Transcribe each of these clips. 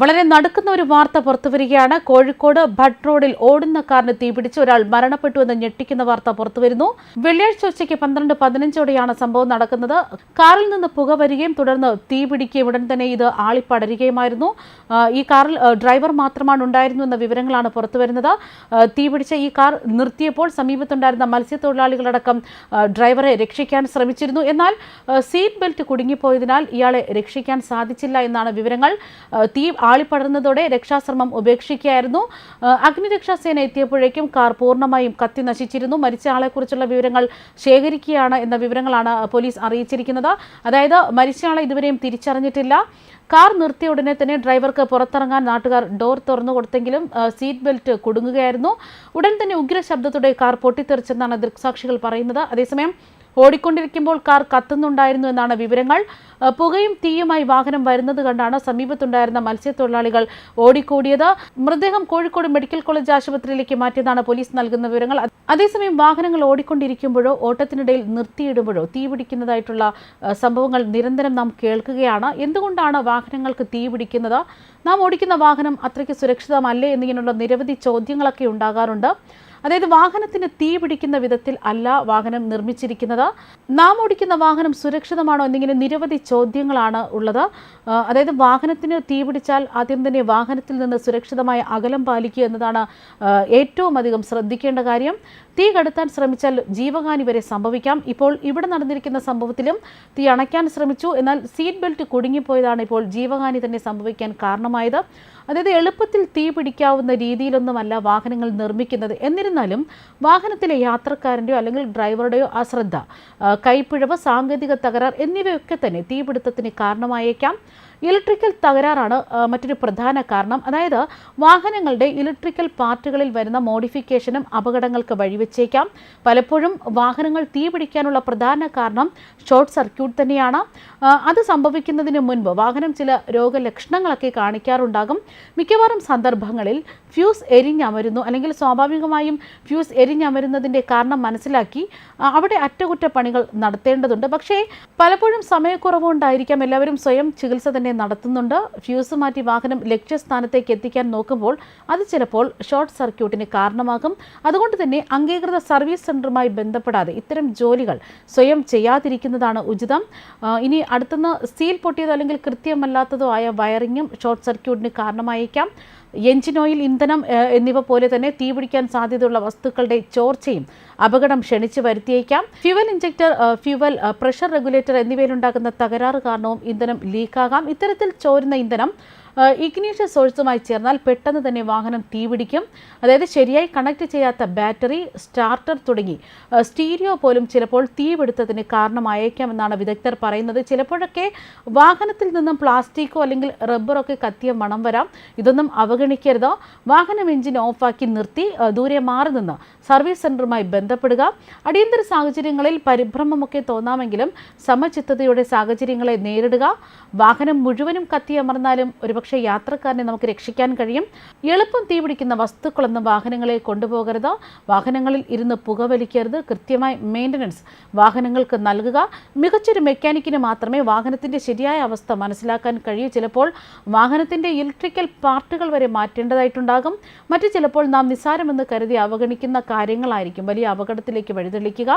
വളരെ നടക്കുന്ന ഒരു വാർത്ത പുറത്തുവരികയാണ് കോഴിക്കോട് ഭട്ട് റോഡിൽ ഓടുന്ന കാറിന് തീപിടിച്ച് ഒരാൾ മരണപ്പെട്ടു എന്ന് ഞെട്ടിക്കുന്ന വാർത്ത പുറത്തുവരുന്നു വെള്ളിയാഴ്ച ഉച്ചയ്ക്ക് പന്ത്രണ്ട് പതിനഞ്ചോടെയാണ് സംഭവം നടക്കുന്നത്. കാറിൽ നിന്ന് പുക വരികയും തുടർന്ന് തീപിടിക്കുകയും ഉടൻ തന്നെ ഇത് ആളിപ്പടരുകയുമായിരുന്നു. ഈ കാറിൽ ഡ്രൈവർ മാത്രമാണ് ഉണ്ടായിരുന്നു എന്ന വിവരങ്ങളാണ് പുറത്തുവരുന്നത് തീപിടിച്ച ഈ കാർ നിർത്തിയപ്പോൾ സമീപത്തുണ്ടായിരുന്ന മത്സ്യത്തൊഴിലാളികളടക്കം ഡ്രൈവറെ രക്ഷിക്കാൻ ശ്രമിച്ചിരുന്നു. എന്നാൽ സീറ്റ് ബെൽറ്റ് കുടുങ്ങിപ്പോയതിനാൽ ഇയാളെ രക്ഷിക്കാൻ സാധിച്ചില്ല എന്നാണ് വിവരങ്ങൾ. തീ ആളിപ്പടർന്നതോടെ രക്ഷാശ്രമം ഉപേക്ഷിക്കുകയായിരുന്നു. അഗ്നിരക്ഷാസേന എത്തിയപ്പോഴേക്കും കാർ പൂർണമായും കത്തി നശിച്ചിരുന്നു. മരിച്ച ആളെക്കുറിച്ചുള്ള വിവരങ്ങൾ ശേഖരിക്കുകയാണ് എന്ന വിവരങ്ങളാണ് പോലീസ് അറിയിച്ചിരിക്കുന്നത്. അതായത് മരിച്ചയാളെ ഇതുവരെയും തിരിച്ചറിഞ്ഞിട്ടില്ല. കാർ നിർത്തിയ ഉടനെ തന്നെ ഡ്രൈവർക്ക് പുറത്തിറങ്ങാൻ നാട്ടുകാർ ഡോർ തുറന്നു കൊടുത്തെങ്കിലും സീറ്റ് ബെൽറ്റ് കുടുങ്ങുകയായിരുന്നു. ഉടൻ തന്നെ ഉഗ്ര ശബ്ദത്തോടെ കാർ പൊട്ടിത്തെറിച്ചെന്നാണ് ദൃക്സാക്ഷികൾ പറയുന്നത്. അതേസമയം ഓടിക്കൊണ്ടിരിക്കുമ്പോൾ കാർ കത്തുന്നുണ്ടായിരുന്നു എന്നാണ് വിവരങ്ങൾ. പുകയും തീയുമായി വാഹനം വരുന്നത് കണ്ടാണ് സമീപത്തുണ്ടായിരുന്ന മത്സ്യത്തൊഴിലാളികൾ ഓടിക്കൂടിയത്. മൃതദേഹം കോഴിക്കോട് മെഡിക്കൽ കോളേജ് ആശുപത്രിയിലേക്ക് മാറ്റിയതാണ് പോലീസ് നൽകുന്ന വിവരങ്ങൾ. അതേസമയം വാഹനങ്ങൾ ഓടിക്കൊണ്ടിരിക്കുമ്പോഴോ ഓട്ടത്തിനിടയിൽ നിർത്തിയിടുമ്പോഴോ തീ പിടിക്കുന്നതായിട്ടുള്ള സംഭവങ്ങൾ നിരന്തരം നാം കേൾക്കുകയാണ്. എന്തുകൊണ്ടാണ് വാഹനങ്ങൾക്ക് തീ പിടിക്കുന്നത്? നാം ഓടിക്കുന്ന വാഹനം അത്രയ്ക്ക് സുരക്ഷിതമല്ലേ എന്നിങ്ങനെയുള്ള നിരവധി ചോദ്യങ്ങളൊക്കെ ഉണ്ടാകാറുണ്ട്. അതായത് വാഹനത്തിന് തീ പിടിക്കുന്ന വിധത്തിൽ അല്ല വാഹനം നിർമ്മിച്ചിരിക്കുന്നത്. നാം ഓടിക്കുന്ന വാഹനം സുരക്ഷിതമാണോ എന്നിങ്ങനെ നിരവധി ചോദ്യങ്ങളാണ് ഉള്ളത്. അതായത് വാഹനത്തിന് തീ പിടിച്ചാൽ ആദ്യം തന്നെ വാഹനത്തിൽ നിന്ന് സുരക്ഷിതമായ അകലം പാലിക്കുക എന്നതാണ് ഏറ്റവും അധികം ശ്രദ്ധിക്കേണ്ട കാര്യം. തീ കടത്താൻ ശ്രമിച്ചാൽ ജീവഹാനി വരെ സംഭവിക്കാം. ഇപ്പോൾ ഇവിടെ നടന്നിരിക്കുന്ന സംഭവത്തിലും തീ അണയ്ക്കാൻ ശ്രമിച്ചു. എന്നാൽ സീറ്റ് ബെൽറ്റ് കുടുങ്ങിപ്പോയതാണ് ഇപ്പോൾ ജീവഹാനി തന്നെ സംഭവിക്കാൻ കാരണമായത്. അതായത് എളുപ്പത്തിൽ തീ പിടിക്കാവുന്ന രീതിയിലൊന്നുമല്ല വാഹനങ്ങൾ നിർമ്മിക്കുന്നത്. എന്നിരുന്നാലും വാഹനത്തിലെ യാത്രക്കാരന്റെയോ അല്ലെങ്കിൽ ഡ്രൈവറുടെയോ അശ്രദ്ധ കൈപ്പിഴവ് സാങ്കേതിക തകരാർ എന്നിവയൊക്കെ തന്നെ തീപിടുത്തത്തിന് കാരണമായേക്കാം. ഇലക്ട്രിക്കൽ തകരാറാണ് മറ്റൊരു പ്രധാന കാരണം. അതായത് വാഹനങ്ങളുടെ ഇലക്ട്രിക്കൽ പാർട്ടുകളിൽ വരുന്ന മോഡിഫിക്കേഷനും അപകടങ്ങൾക്ക് വഴിവെച്ചേക്കാം. പലപ്പോഴും വാഹനങ്ങൾ തീപിടിക്കാനുള്ള പ്രധാന കാരണം ഷോർട്ട് സർക്യൂട്ട് തന്നെയാണ്. അത് സംഭവിക്കുന്നതിന് മുൻപ് വാഹനം ചില രോഗലക്ഷണങ്ങളൊക്കെ കാണിക്കാറുണ്ടാകും. മിക്കവാറും സന്ദർഭങ്ങളിൽ ഫ്യൂസ് എരിഞ്ഞമരുന്നു. അല്ലെങ്കിൽ സ്വാഭാവികമായും ഫ്യൂസ് എരിഞ്ഞമരുന്നതിന്റെ കാരണം മനസ്സിലാക്കി അവിടെ അറ്റകുറ്റപ്പണികൾ നടത്തേണ്ടതുണ്ട്. പക്ഷേ പലപ്പോഴും സമയക്കുറവുകൊണ്ടായിരിക്കാം എല്ലാവരും സ്വയം ചികിത്സ തന്നെ നടത്തുന്നുണ്ട്. ഫ്യൂസ് മാറ്റി വാഹനം ലക്ഷ്യസ്ഥാനത്തേക്ക് എത്തിക്കാൻ നോക്കുമ്പോൾ അത് ചിലപ്പോൾ ഷോർട്ട് സർക്യൂട്ടിന് കാരണമാകും. അതുകൊണ്ട് തന്നെ അംഗീകൃത സർവീസ് സെന്ററുമായി ബന്ധപ്പെടാതെ ഇത്തരം ജോലികൾ സ്വയം ചെയ്യാതിരിക്കുന്നതാണ് ഉചിതം. ഇനി അടുത്തുനിന്ന് സീൽ പൊട്ടിയതോ അല്ലെങ്കിൽ കൃത്യമല്ലാത്തതോ ആയ വയറിങ്ങും ഷോർട്ട് സർക്യൂട്ടിന് കാരണമായേക്കാം. എഞ്ചിൻ ഓയിൽ ഇന്ധനം എന്നിവ പോലെ തന്നെ തീപിടിക്കാൻ സാധ്യതയുള്ള വസ്തുക്കളുടെ ചോർച്ചയും അപകടം ക്ഷണിച്ചു വരുത്തിയേക്കാം. Fuel injector fuel pressure regulator എന്നിവയിലുണ്ടാകുന്ന തകരാറ് കാരണവും ഇന്ധനം ലീക്കാകാം. ഇത്തരത്തിൽ ചോരുന്ന ഇന്ധനം ഇഗ്നീഷ്യസ് സോഴ്സുമായി ചേർന്നാൽ പെട്ടെന്ന് തന്നെ വാഹനം തീപിടിക്കും. അതായത് ശരിയായി കണക്ട് ചെയ്യാത്ത ബാറ്ററി സ്റ്റാർട്ടർ തുടങ്ങി. സ്റ്റീരിയോ പോലും ചിലപ്പോൾ തീപിടുത്തത്തിന് കാരണമായേക്കാമെന്നാണ് വിദഗ്ധർ പറയുന്നത്. ചിലപ്പോഴൊക്കെ വാഹനത്തിൽ നിന്നും പ്ലാസ്റ്റിക്കോ അല്ലെങ്കിൽ റബ്ബറൊക്കെ കത്തിയ മണം വരാം. ഇതൊന്നും അവഗണിക്കരുത്. വാഹനം എഞ്ചിൻ ഓഫാക്കി നിർത്തി ദൂരെ മാറി നിന്ന് സർവീസ് സെന്ററുമായി ബന്ധപ്പെടുക. അടിയന്തര സാഹചര്യങ്ങളിൽ പരിഭ്രമമൊക്കെ തോന്നാമെങ്കിലും സമചിത്തതയുടെ സാഹചര്യങ്ങളെ നേരിടുക. വാഹനം മുഴുവനും കത്തിയമർന്നാലും ഒരുപക്ഷെ യാത്രക്കാരനെ നമുക്ക് രക്ഷിക്കാൻ കഴിയും. എളുപ്പം തീപിടിക്കുന്ന വസ്തുക്കളൊന്നും വാഹനങ്ങളെ കൊണ്ടുപോകരുത്. വാഹനങ്ങളിൽ ഇരുന്ന് പുകവലിക്കരുത്. കൃത്യമായി മെയിന്റനൻസ് വാഹനങ്ങൾക്ക് നൽകുക. മികച്ചൊരു മെക്കാനിക്കിന് മാത്രമേ വാഹനത്തിന്റെ ശരിയായ അവസ്ഥ മനസ്സിലാക്കാൻ കഴിയൂ. ചിലപ്പോൾ വാഹനത്തിന്റെ ഇലക്ട്രിക്കൽ പാർട്ടുകൾ വരെ മാറ്റേണ്ടതായിട്ടുണ്ടാകും. മറ്റു ചിലപ്പോൾ നാം നിസ്സാരമെന്ന് കരുതി അവഗണിക്കുന്ന കാര്യങ്ങളായിരിക്കും. വലിയ അപകടത്തിലേക്ക് വഴിതെളിക്കുക.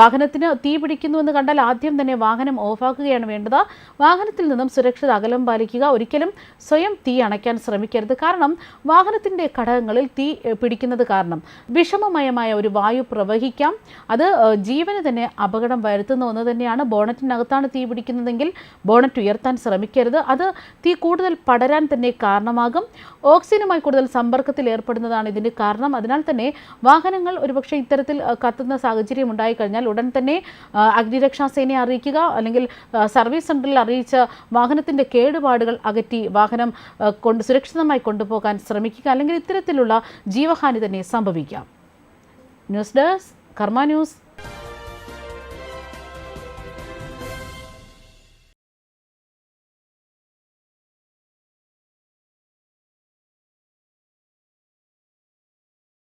വാഹനത്തിന് തീ പിടിക്കുന്നുവെന്ന് കണ്ടാൽ ആദ്യം തന്നെ വാഹനം ഓഫാക്കുകയാണ് വേണ്ടത്. വാഹനത്തിൽ നിന്നും സുരക്ഷിത അകലം പാലിക്കുക. ഒരിക്കലും സ്വയം തീ അണയ്ക്കാൻ ശ്രമിക്കരുത്. കാരണം വാഹനത്തിന്റെ ഘടകങ്ങളിൽ തീ പിടിക്കുന്നത് കാരണം വിഷമമയമായ ഒരു വായു പ്രവഹിക്കാം. അത് ജീവന് തന്നെ അപകടം വരുത്തുന്ന ഒന്ന് തന്നെയാണ്. ബോണറ്റിനകത്താണ് തീ പിടിക്കുന്നതെങ്കിൽ ബോണറ്റ് ഉയർത്താൻ ശ്രമിക്കരുത്. അത് തീ കൂടുതൽ പടരാൻ തന്നെ കാരണമാകും. ഓക്സിജനുമായി കൂടുതൽ സമ്പർക്കത്തിൽ ഏർപ്പെടുന്നതാണ് ഇതിന് കാരണം. അതിനാൽ തന്നെ വാഹനങ്ങൾ ഒരുപക്ഷെ ഇത്തരത്തിൽ കത്തുന്ന സാഹചര്യം ഉണ്ടായി കഴിഞ്ഞാൽ ഉടൻ തന്നെ അഗ്നിരക്ഷാ അഗ്നിരക്ഷാസേനയെ അറിയിക്കുക അല്ലെങ്കിൽ സർവീസ് സെന്ററിൽ അറിയിച്ച് വാഹനത്തിന്റെ കേടുപാടുകൾ അകറ്റി വാഹനം ഏഹ്, കൊണ്ട് സുരക്ഷിതമായി കൊണ്ടുപോകാൻ ശ്രമിക്കുക അല്ലെങ്കിൽ ഇത്തരത്തിലുള്ള ജീവഹാനി തന്നെ സംഭവിക്കാം. News desk Karma news.